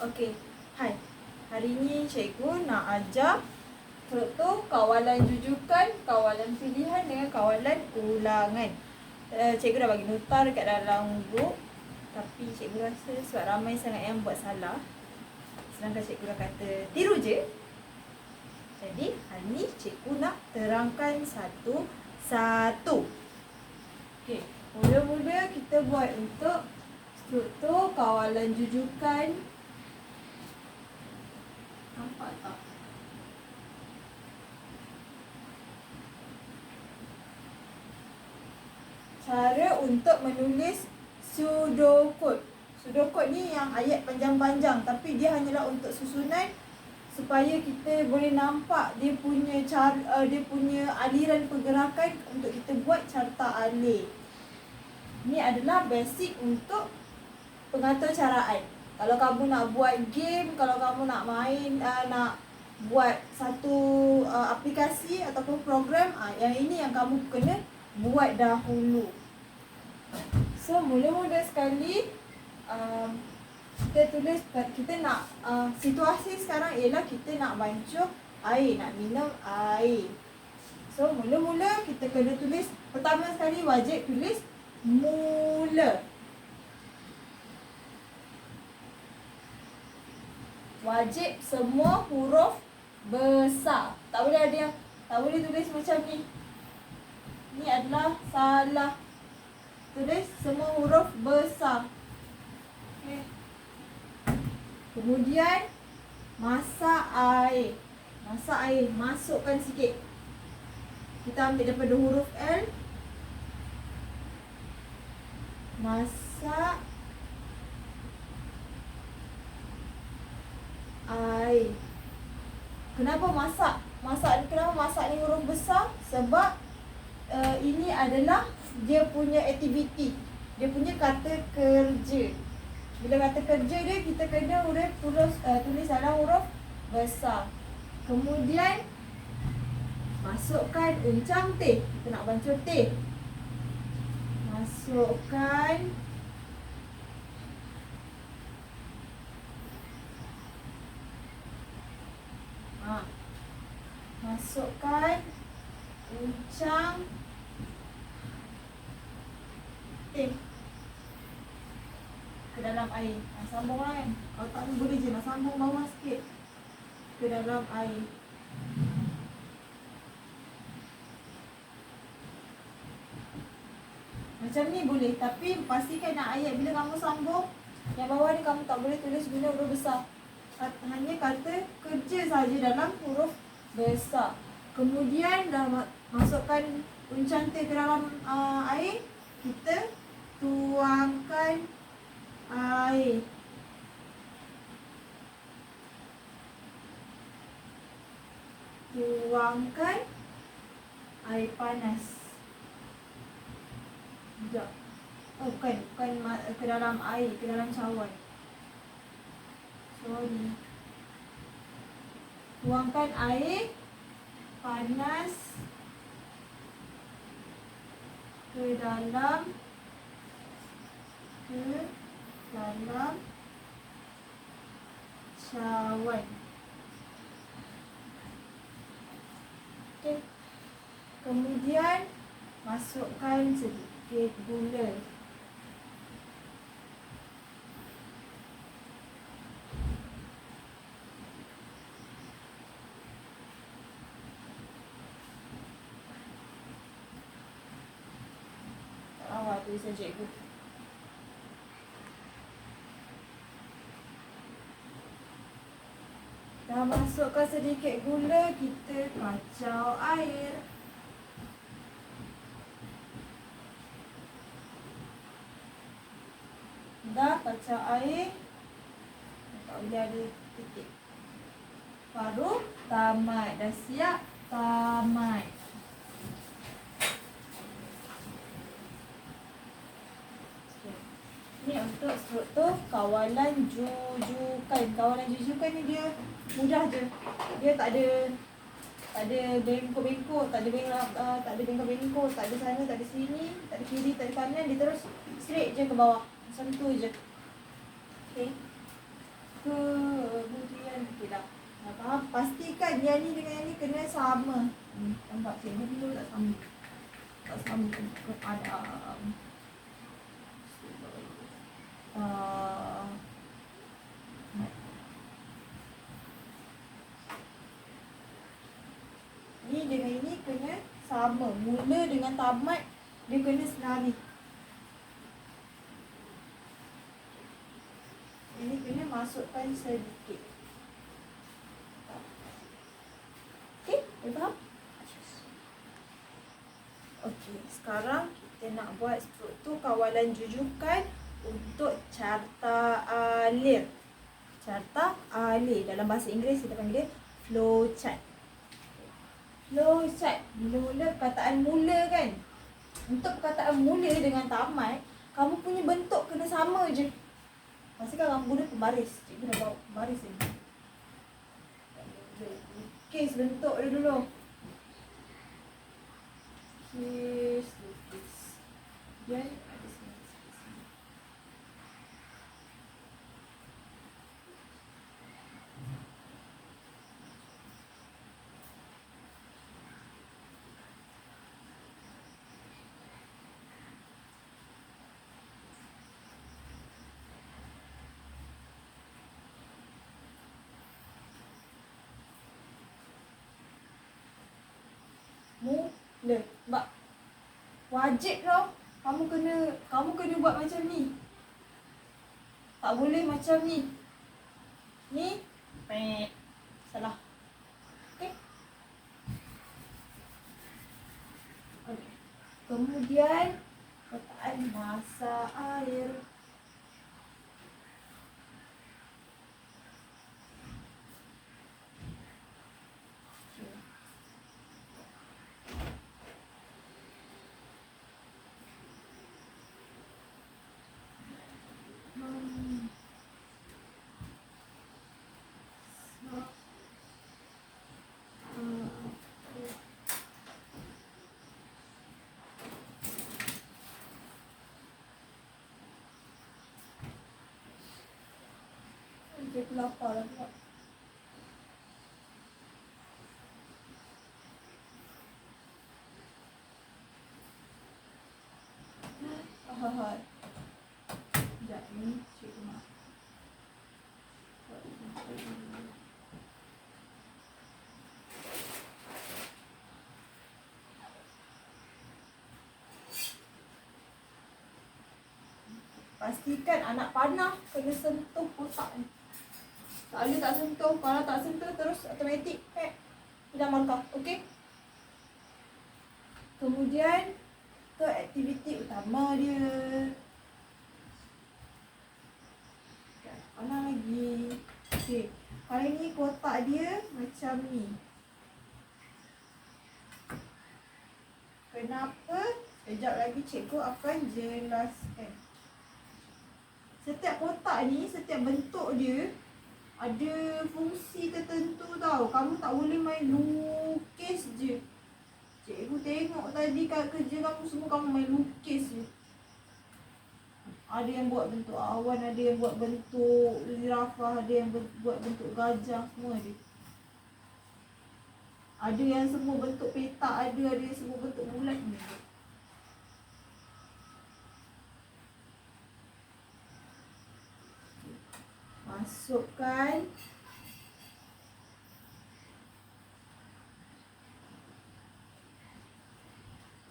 Okey. Hai. Hari ni cikgu nak ajar struktur kawalan jujukan, kawalan pilihan dengan kawalan ulangan. Uh, cikgu dah bagi nota dekat dalam group tapi cikgu rasa sebab ramai sangat yang buat salah. Sedangkan cikgu dah kata tiru je. Jadi hari ni cikgu nak terangkan satu-satu. Okey, mula-mula kita buat untuk struktur kawalan jujukan Nampak tak? Cara untuk menulis pseudocode. Pseudocode ni yang ayat panjang-panjang tapi dia hanyalah untuk susunan supaya kita boleh nampak dia punya cara uh, dia punya aliran pergerakan untuk kita buat carta alih. Ini adalah basic untuk pengatur caraan. Kalau kamu nak buat game, kalau kamu nak main, uh, nak buat satu uh, aplikasi ataupun program, uh, yang ini yang kamu kena buat dahulu. So, mula-mula sekali, uh, kita tulis, kita nak, uh, situasi sekarang ialah kita nak bancuh air, nak minum air. So, mula-mula kita kena tulis, pertama sekali wajib tulis mula. Wajib semua huruf besar. Tak boleh ada yang tak boleh tulis macam ni. Ni adalah salah. Tulis semua huruf besar. Okay. Kemudian masak air. Masak air, masukkan sikit. Kita ambil daripada huruf L. Masak air. Kenapa masak? Masak kenapa masak ni huruf besar? Sebab uh, ini adalah dia punya aktiviti. Dia punya kata kerja. Bila kata kerja dia kita kena huruf tulis uh, tulis dalam huruf besar. Kemudian masukkan uncang teh. Kita nak bancuh teh. Masukkan masukkan uncang teh ke dalam air. Ha, sambung kan. Kalau tak boleh je nak sambung bawah sikit ke dalam air. Macam ni boleh tapi pastikan nak ayat bila kamu sambung yang bawah ni kamu tak boleh tulis guna huruf besar. Hanya kata kerja saja dalam huruf besar. Kemudian dah masukkan uncang teh ke dalam uh, air, kita tuangkan air. Tuangkan air panas. Sekejap. Oh, bukan. Bukan ke dalam air, ke dalam cawan. Sorry tuangkan air panas ke dalam ke dalam cawan. Okay. Kemudian masukkan sedikit gula. tulisan cikgu. Dah masukkan sedikit gula, kita kacau air. Dah kacau air. Tak boleh ada titik. Baru tamat. Dah siap tamat. Ni untuk struktur kawalan jujukan. Kawalan jujukan ni dia mudah je. Dia tak ada tak ada bengkok-bengkok, tak ada bengkok, uh, tak ada bengkok-bengkok, tak ada sana, tak ada sini, tak ada kiri, tak ada kanan, dia terus straight je ke bawah. Macam tu je. Okay. Ke dah. Dah faham? Pastikan yang ni dengan yang ni kena sama. Hmm, nampak cikgu dulu tak sama. Tak sama kepada uh, ni dengan ini kena sama. Mula dengan tamat dia kena senari. Ini kena masukkan sedikit. Okey, dah faham? Okey, sekarang kita nak buat struktur kawalan jujukan untuk carta alir. Carta alir dalam bahasa Inggeris kita panggil dia flow chart. Flow chart. Mula-mula perkataan mula kan. Untuk perkataan mula dengan tamat, kamu punya bentuk kena sama je. Pastikan kamu guna pembaris. Cikgu dah bawa pembaris ni. Kes bentuk dia dulu. Kes lukis. Dan mula. Sebab wajib tau kamu kena kamu kena buat macam ni. Tak boleh macam ni. Ni pet. Salah. Okey. Okey. Kemudian letakkan masa air. Dia lapar lah pula. Pastikan anak panah kena sentuh kotak ni. Tak boleh tak sentuh. Kalau tak sentuh terus automatik eh, hilang markah. Okey? Kemudian ke aktiviti utama dia. Mana lagi? Okey. Hari ni kotak dia macam ni. Kenapa? Sekejap lagi cikgu akan jelaskan. Setiap kotak ni, setiap bentuk dia ada fungsi tertentu tau. Kamu tak boleh main lukis je. Cikgu tengok tadi kat kerja kamu semua kamu main lukis je. Ada yang buat bentuk awan, ada yang buat bentuk zirafah, ada yang buat bentuk gajah, semua ada. Ada yang semua bentuk petak, ada ada yang semua bentuk bulat ni. Masukkan.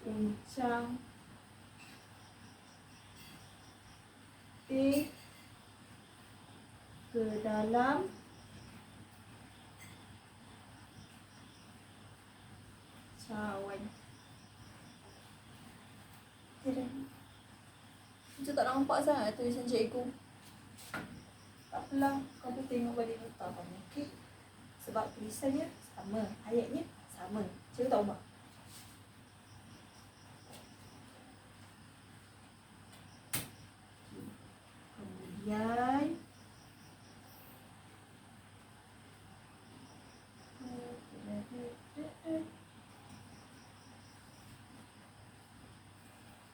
Kencang T ke dalam. Cawan. Macam tak nampak sangat tulisan cikgu. Taklah, apalah, kamu tengok balik nota kamu, okay? Sebab tulisannya sama, ayatnya sama. Cikgu tak ubah. Kemudian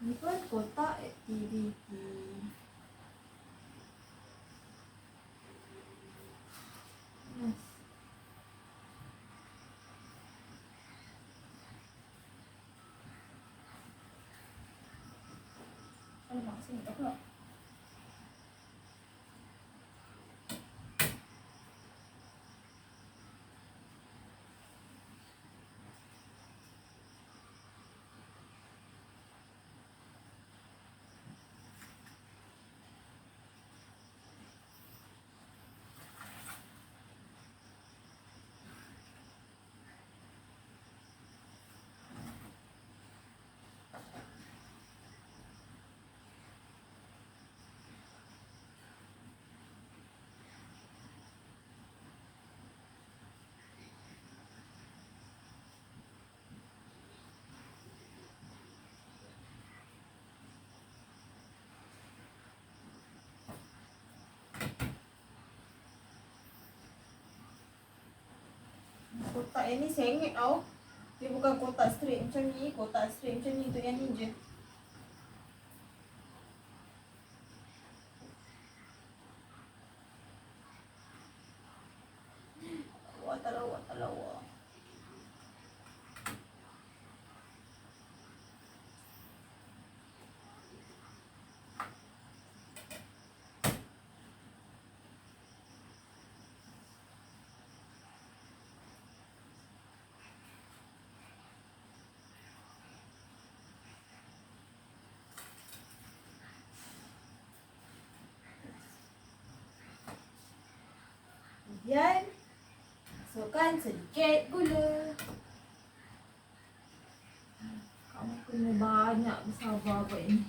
Ini pun kotak aktiviti. Sini tak pula. Kotak yang ni sengit tau. Dia bukan kotak straight macam ni. Kotak straight macam ni untuk yang ni je. Wah, tak lawa, tak lawa. Kemudian masukkan sedikit gula. Kamu kena banyak bersabar buat ni.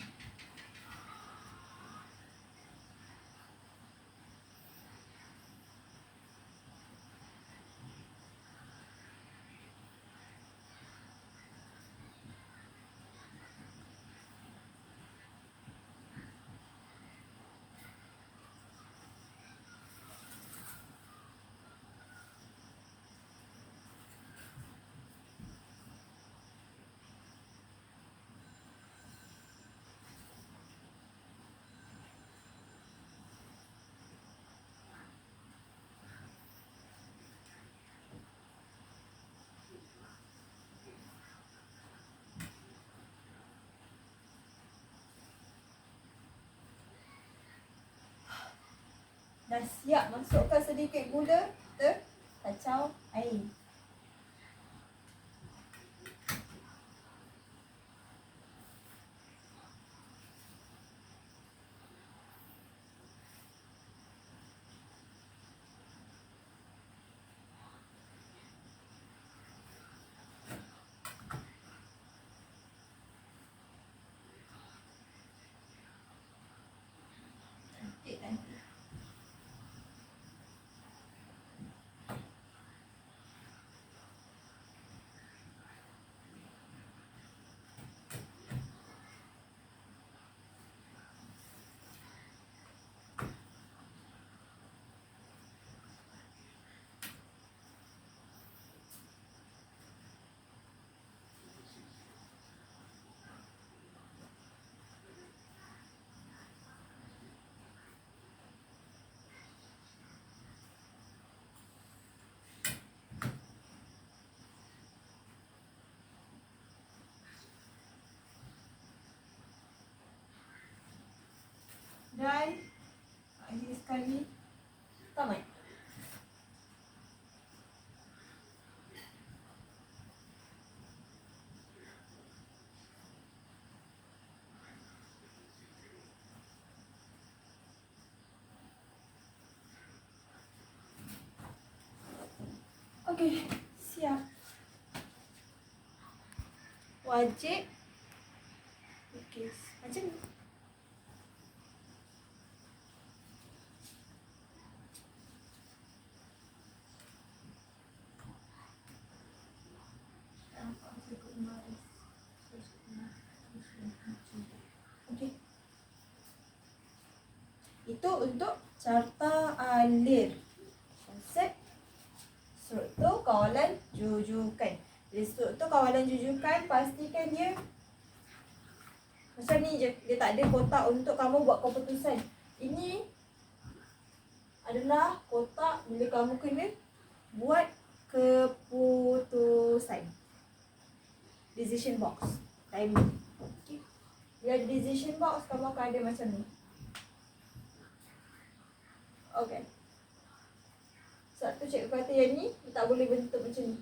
Dah siap masukkan sedikit gula. Kita kacau air. Akhir sekali tamat. Okey, siap. Wajib. Okey, macam ni. Okey. Itu untuk carta alir. Konsep struktur kawalan jujukan. Jadi struktur kawalan jujukan pastikan dia macam ni je. Dia tak ada kotak untuk kamu buat keputusan. Ini adalah kotak bila kamu kena buat keputusan. Decision box. Timing. Okay. Yang decision box kamu akan ada macam ni. Okay. Satu cikgu kata yang ni tak boleh bentuk macam ni.